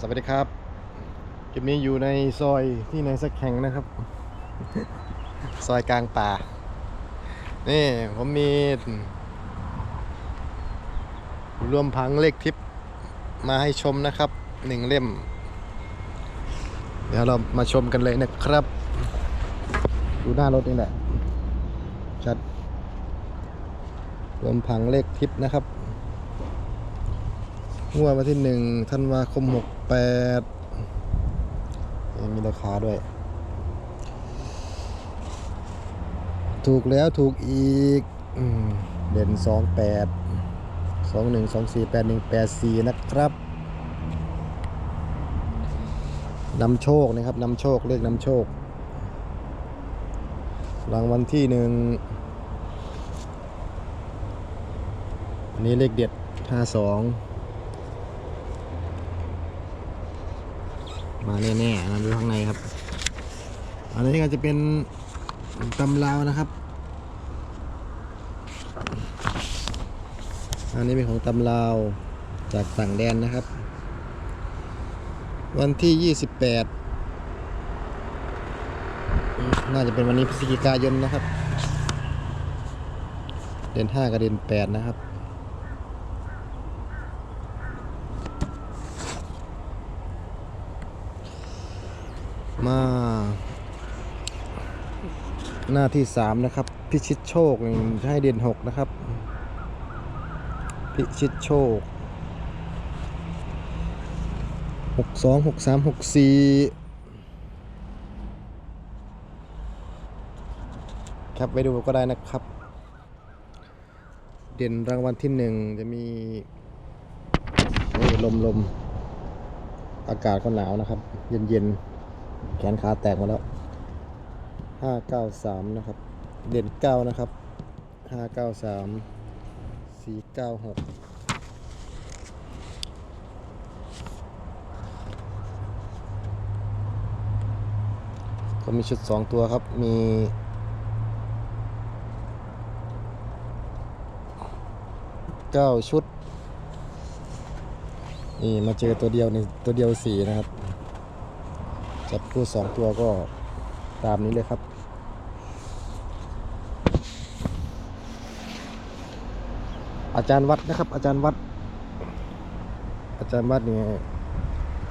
สวัสดีครับคลิปนี้อยู่ในซอยที่ในสักแห่งนะครับ ซอยกลางป่า นี่ผมมี รวมพังเลขทิปมาให้ชมนะครับหนึ่งเล่ม เดี๋ยวเรามาชมกันเลยนะครับ ดูหน้ารถนี่แหละชัดรวมพังเลขทิปนะครับ งวดวันที่หนึ่งธันวาคมหกแปดมีราคาด้วย ถูกแล้วถูกอีกอเด่นสองแปดสองหนึ่งสองสี่แปดหนึ่งแปดสี่นะครับนำโชคนะครับนำโชคเลขนำโชค รางวัลที่หนึ่งอันนี้เลขเด็ดห้าสอง มาแน่ๆนะดูข้างในครับ อันนี้ก็จะเป็นตำลาวนะครับ อันนี้เป็นของตำลาวจากต่างแดนนะครับ วันที่ 28 น่าจะเป็นวันนี้พฤศจิกายนนะครับ เดือน5กับเดือน8นะครับ มาหน้าที่สามนะครับ พิชิตโชคให้เด่นหกนะครับ พิชิตโชคหกสองหกสามหกสี่ครับไปดูก็ได้นะครับ เด่นรางวัลที่หนึ่งจะมีลมลมอากาศก็หนาวนะครับ เย็นเย็นๆ แขนขาแตกหมดแล้วห้าเก้าสามนะครับ เด่นเก้านะครับห้าเก้าสามสีเก้าหกก็มีชุดสองตัวครับ มีเก้าชุด นี่ มาเจอตัวเดียวในตัวเดียวสี่นะครับ จับคู่สองตัวก็ตามนี้เลยครับ อาจารย์วัดนะครับ อาจารย์วัด อาจารย์วัดเนี่ย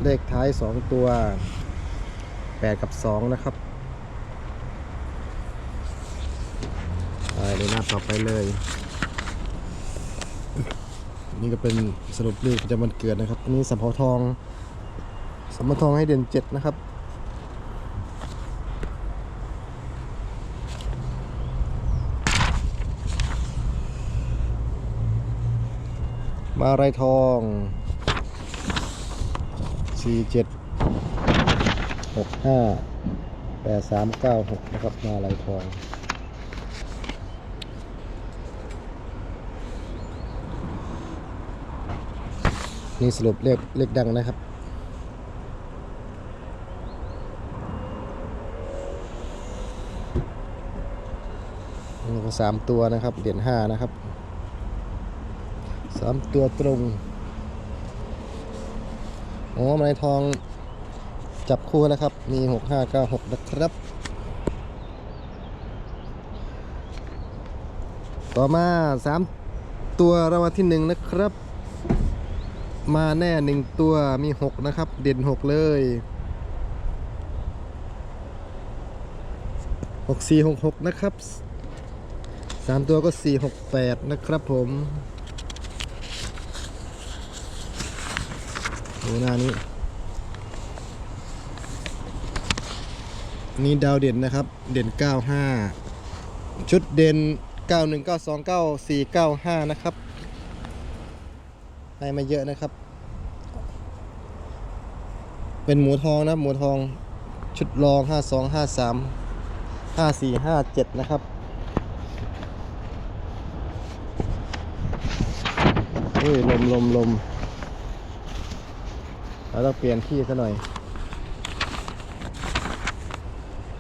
เลขท้ายสองตัวแปดกับสองนะครับไปเลยหน้าต่อไปเลย นี่ก็เป็นสรุปเลขประจำวันเกิดนะครับอันนี้สัมภาทองสัมภาทองให้เด่นเจ็ดนะครับ มาลายทองสี่เจ็ดหกห้าแปดสามเก้าหกนะครับ มาลายทองนี่สรุปเลขเลขดังนะครับ สามตัวนะครับ เหรียญห้านะครับ สามตัวตรงโอ้ไม้ทองจับคู่นะครับ มีหกห้าเก้าหกนะครับ ต่อมาสามตัวรางวัลที่หนึ่งนะครับ มาแน่หนึ่งตัวมีหกนะครับ เด่นหกเลยหกสี่หกหกนะครับสามตัวก็สี่หกแปดนะครับผม ดูหน้านี้ นี่ดาวเด่นนะครับ เด่น 95 ชุดเด่น 91 92 94 95 นะครับให้มาเยอะนะครับ เป็นหมูทองนะหมูทองชุดรอง 52 53 54 57 นะครับเฮ้ยลมลมลม เราต้องเปลี่ยนที่ซะหน่อย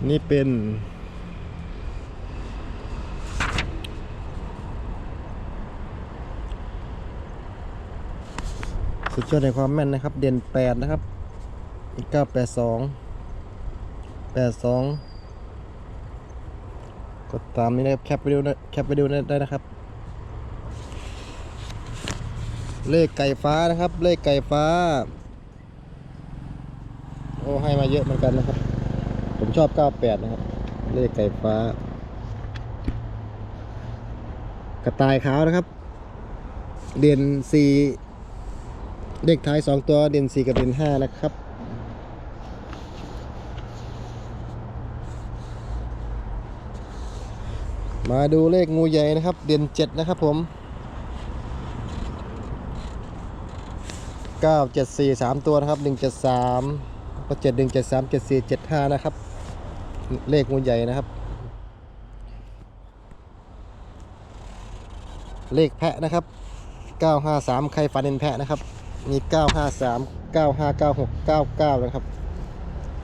นี่เป็น สุดยอดในความแม่นนะครับ เด่นแปดนะครับอีกเก้าแปดสองแปดสองกดตามนี้นะครับแคปไปดูนะแคปไปดูได้นะครับ เลขไก่ฟ้านะครับ เลขไก่ฟ้า โอ้ให้มาเยอะเหมือนกันนะครับ ผมชอบ 98 นะครับ เลขไก่ฟ้า กระต่ายขาวนะครับ เด่น4เลขท้าย 2 ตัวเด่น 4 กับเด่น 5 นะครับมาดูเลขงูใหญ่นะครับ เด่น7นะครับผม9 7 4 3ตัวนะครับ1 7 3 ก็7 1 7 3 7 4 7 5นะครับ เลขงูใหญ่นะครับ เลขแพะนะครับ953ใครฟันเป็นแพะนะครับ มี953 9596 99นะครับ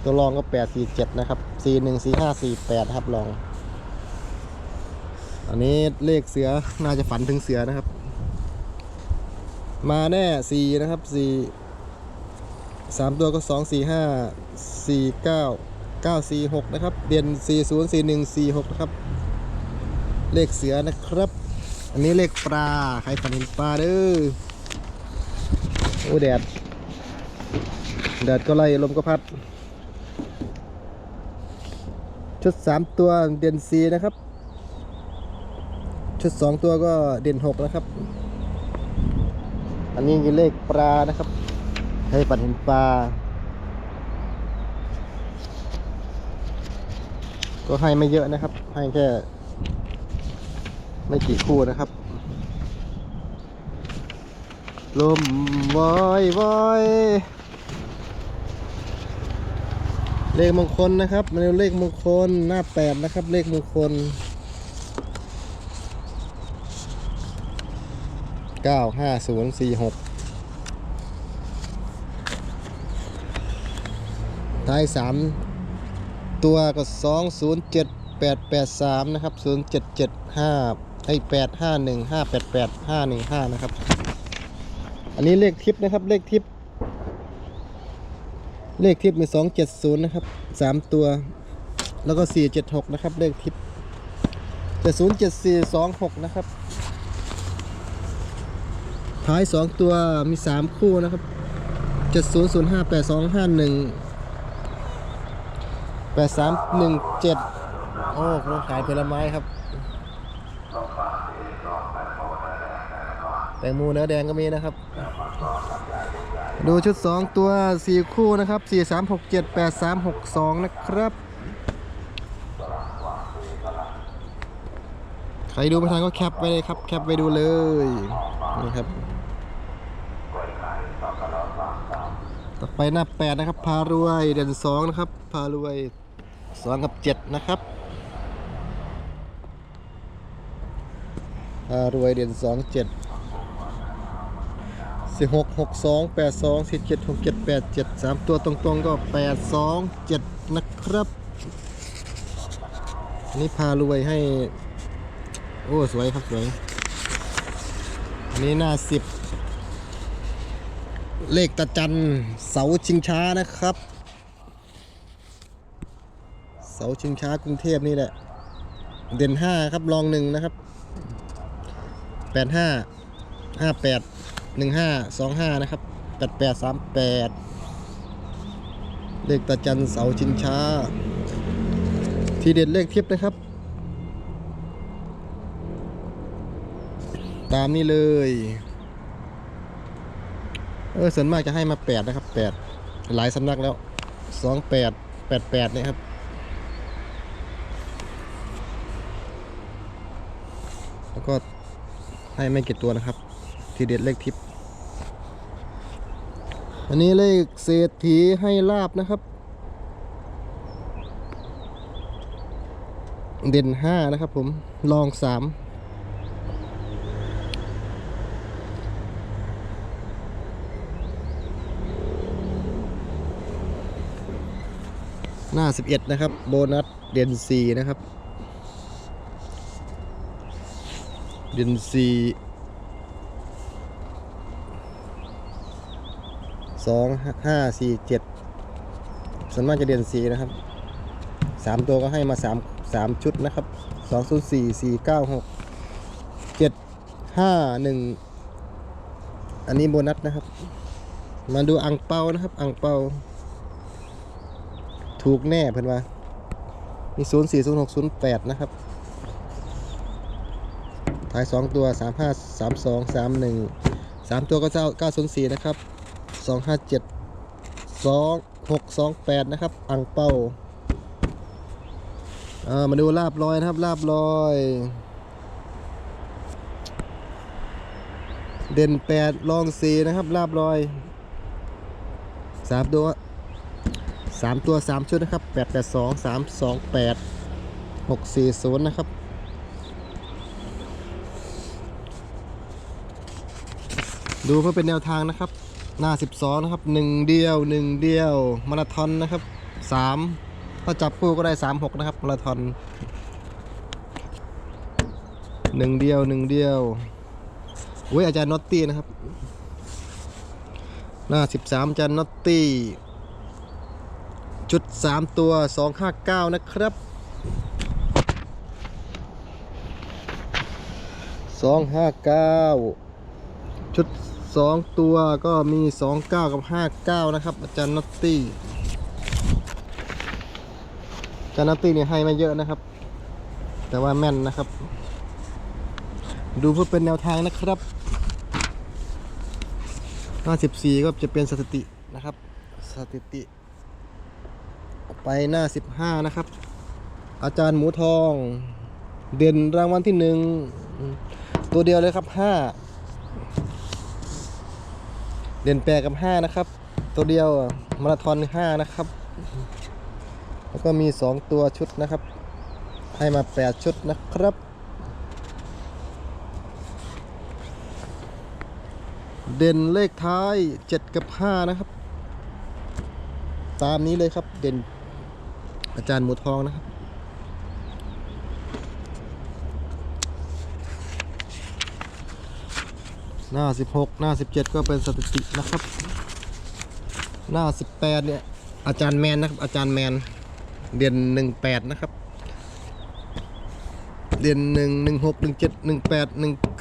ตัวรองก็847นะครับ41 45 48นะครับรอง อันนี้เลขเสือน่าจะฝันถึงเสือนะครับ มาแน่สี่นะครับสี่ สามตัวก็สองสี่ห้าสี่เก้าเก้าสี่หกนะครับ เด่นสี่ศูนย์สี่หนึ่งสี่หกนะครับ เลขเสือนะครับ อันนี้เลขปลา ใครฝันเห็นปลาเด้อ โอ้แดด แดดก็ไล่ลมก็พัด ชุดสามตัวเด่นสี่นะครับ ชุดสองตัวก็เด่นหกนะครับ อันนี้คือเลขปลานะครับ ให้ปัดเห็นปลา ก็ให้ไม่เยอะนะครับ ให้แค่ ไม่กี่คู่นะครับ ลมวอยวอยเลขมงคลนะครับมาดูเลขมงคลหน้าแปดนะครับ เลขมงคลเก้าห้าศูนย์สี่หก ท้ายสามตัวก็สองศูนย์เจ็ดแปดแปดสามนะครับศูนย์เจ็ดเจ็ดห้าไอแปดห้าหนึ่งห้าแปดแปดห้าหนึ่งห้านะครับ อันนี้เลขทิปนะครับ เลขทิป เลขทิปมีสองเจ็ดศูนย์นะครับสามตัว แล้วก็สี่เจ็ดหกนะครับ เลขทิปเจ็ดศูนย์เจ็ดสี่สองหกนะครับท้าย 2 ตัวมี 3 คู่นะครับ 7005 8251 8317โอ้เขาขายผลไม้ครับ แตงโมเนื้อแดงก็มีนะครับ ดูชุด 2 ตัว 4 คู่นะครับ 4367 8362 นะครับ ใครดูไม่ทันก็แคปไปเลยครับ แคปไปดูเลยนี่ครับต่อไปหน้าแปดนะครับ พารวยเด่นสองนะครับ พารวย สองกับเจ็ดนะครับพารวยเด่นสองเจ็ดสี่หกหกสองแปดสองสี่เจ็ดหกเจ็ดแปดเจ็ดสามตัวตรงๆก็แปดสองเจ็ดนะครับอันนี้พารวยให้ โอ้สวยครับสวยอันนี้หน้าสิบเลขตะจันเสาชิงช้านะครับ เสาชิงช้ากรุงเทพนี่แหละ เด่นห้าครับรองหนึ่งนะครับแปดห้าห้าแปดหนึ่งห้าสองห้านะครับแปดแปดสามแปดเลขตะจันเสาชิงช้า ทีเด็ดเลขทิพย์นะครับ ตามนี้เลย เออส่วนมากจะให้มาแปดนะครับแปดหลายสำนักแล้วสองแปดแปดแปดเนี่ยครับ แล้วก็ให้ไม่กี่ตัวนะครับ ทีเด็ดเลขทิป อันนี้เลขเศรษฐีให้ลาบนะครับ เด่นห้านะครับผมลองสามหน้า 11 นะครับ โบนัสเด่น4นะครับ เด่น4สองห้าสี่เจ็ดส่วนมากจะเด่นสีนะครับสามตัวก็ให้มาสามสามชุดนะครับสองศูนย์สี่สี่เก้าหกเจ็ดห้าหนึ่งอันนี้โบนัสนะครับ มาดูอังเปานะครับ อังเปา ถูกแน่เพื่อนว่ามีศูนย์สี่ศูนย์หกศูนย์แปดนะครับ ท้ายสองตัวสามห้าสามสองสามหนึ่งสามตัวก็เจ้าเก้าศูนย์สี่นะครับสองห้าเจ็ดสองหกสองแปดนะครับ อังเป้าเอามาดูลาบลอยนะครับลาบลอย เด่นแปดลองสีนะครับลาบลอยสามตัวสามตัวสามชุดนะครับแปดแปดสองสามสองแปดหกสี่ศูนย์นะครับ ดูเพื่อเป็นแนวทางนะครับ หน้า 12 นะครับ 1 เดียว 1 เดียว มาราธอนนะครับ 3 ถ้าจับคู่ก็ได้ 3 6 นะครับ มาราธอน 1 เดียว 1 เดียวอุ้ยอาจารย์น็อตตี้นะครับ หน้า 13 อาจารย์น็อตตี้ชุด 3 ตัว 259 นะครับ259ชุด 2 ตัวก็มี 29 กับ 59 นะครับ อาจารย์นอตตี้อาจารย์นอตตี้เนี่ยให้มาเยอะนะครับ แต่ว่าแม่นนะครับ ดูเพื่อเป็นแนวทางนะครับ 54 ก็จะเป็นสถิตินะครับ สถิติ ไปหน้า 15 นะครับ อาจารย์หมูทอง เด่นรางวัลที่หนึ่งตัวเดียวเลยครับห้า เด่นแปดกับห้านะครับ ตัวเดียวมาราธอนห้านะครับ แล้วก็มีสองตัวชุดนะครับ ให้มาแปดชุดนะครับ เด่นเลขท้ายเจ็ดกับห้านะครับ ตามนี้เลยครับเด่นอาจารย์หมูทองนะครับ หน้า 16 หน้า 17 ก็เป็นสถิตินะครับ หน้า 18 เนี่ย อาจารย์แมนนะครับ อาจารย์แมนเดือน18 นะครับเดือน1 16 17 18 19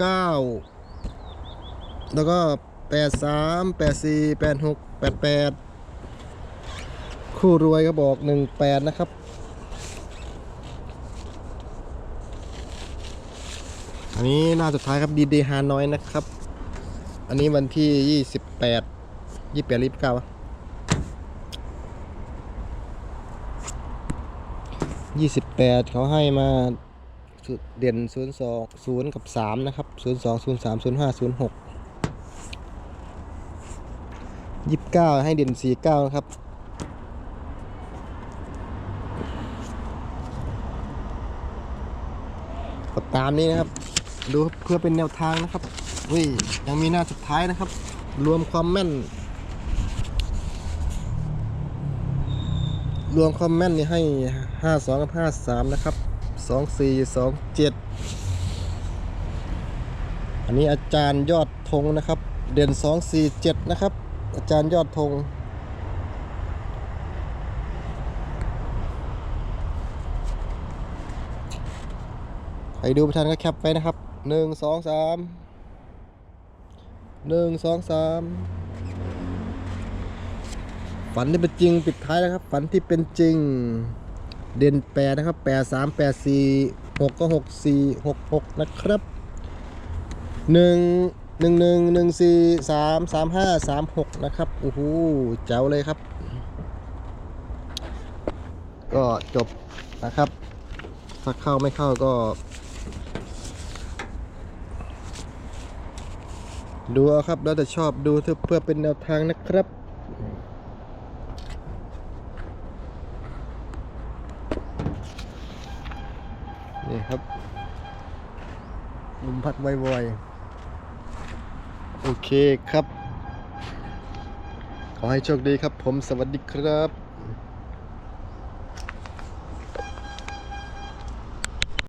แล้วก็ 83 84 86 88 คู่รวยก็บอก 18 นะครับอันนี้หน้าสุดท้ายครับดีเดฮานอยนะครับ อันนี้วันที่ยี่สิบแปดยี่แปดรีบเก้ายี่สิบแปดเขาให้มาเด่นศูนย์สองศูนย์กับสามนะครับศูนย์สองศูนย์สามศูนย์ห้าศูนย์หกยี่สิบเก้าให้เด่นสี่เก้านะครับก็ตามนี้นะครับ ดูเพื่อเป็นแนวทางนะครับ อุ้ยยังมีหน้าสุดท้ายนะครับ รวมความแม่น รวมความแม่นนี่ให้52กับ53นะครับ24 27อันนี้อาจารย์ยอดธงนะครับ เด่น247นะครับ อาจารย์ยอดธงใครดูประธานก็แคปไว้นะครับหนึ่งสองสาม หนึ่งสองสามฝันที่เป็นจริงปิดท้ายแล้วครับ ฝันที่เป็นจริง เด่นแปดนะครับแปดสามแปดสี่หกก็หกสี่หกหกนะครับหนึ่งหนึ่งหนึ่งหนึ่งสี่สามสามห้าสามหกนะครับโอ้โหเจ๋วเลยครับ ก็จบนะครับ ถ้าเข้าไม่เข้าก็ ดูเอาครับแล้วแต่ชอบดูเพื่อเป็นแนวทางนะครับ นี่ครับลมพัดบ่อยๆโอเคครับ ขอให้โชคดีครับผมสวัสดีครับ